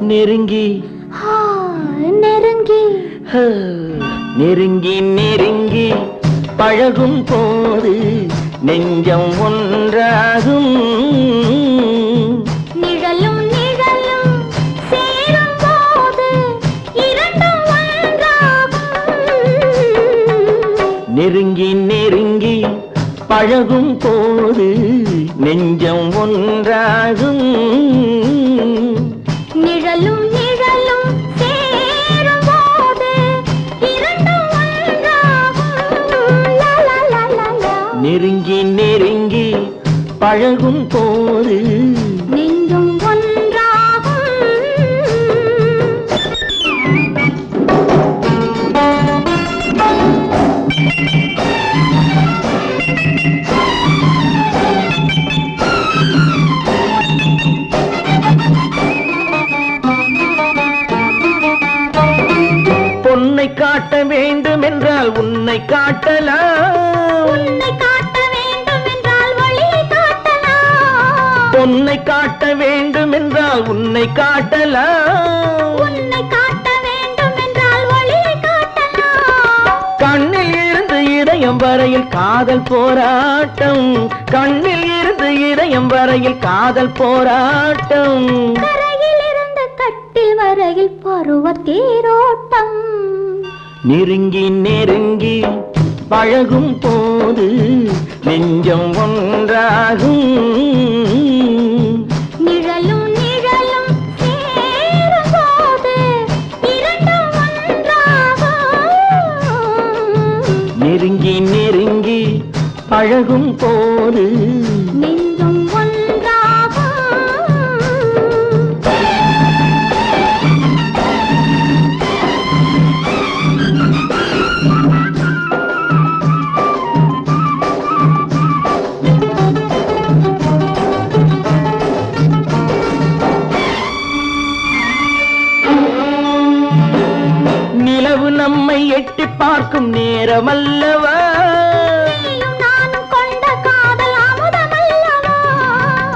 நெருங்கி. நெருங்கி நெருங்கி நெருங்கி. பழகும் போது நெஞ்சம் ஒன்றாகும். நெருங்கி நெருங்கி பழகும் போது நெஞ்சம் ஒன்றாகும். நிழலும் நிழலும் நெருங்கி நெருங்கி பழகும் போது பொன்னை காட்ட வேண்டும் என்றால் உன்னை காட்டலாம். உன்னை காட்ட வேண்டும் என்றால் வழியை காட்டலாம். பொன்னை காட்ட வேண்டும் என்றால் உன்னை காட்டலாம். உன்னை காட்ட வேண்டும் என்றால் வழியை காட்டலாம். கண்ணில் இருந்து இதயம் வரையில் காதல் போராட்டம். கண்ணில் இருந்து இதயம் வரையில் காதல் போராட்டம். கரையில் இருந்த கட்டில் வரையில் பருவ தேரோட்டம். நெருங்கி நெருங்கி பழகும் போது நெஞ்சம் ஒன்றாகும். நிழலும் நிழலும் நெருங்கி நெருங்கி பழகும் போது நெஞ்சும் நம்மை எட்டி பார்க்கும் நேரமல்லவா?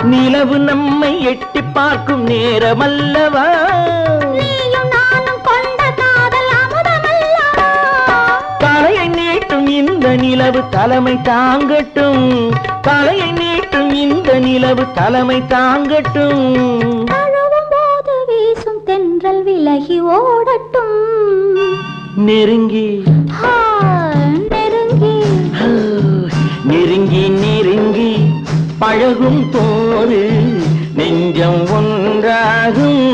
நிலவு நம்மை எட்டி பார்க்கும் நேரமல்லவா? தலையை நீட்டும் இந்த நிலவு தலைமை தாங்கட்டும். தலையை நீட்டும் இந்த நிலவு தலைமை தாங்கட்டும். வீசும் தென்றல் விலகி ஓடட்டும். நெருங்கி. நெருங்கி. நெருங்கி நெருங்கி பழகும் போது நெஞ்சம் ஒன்றாகும்.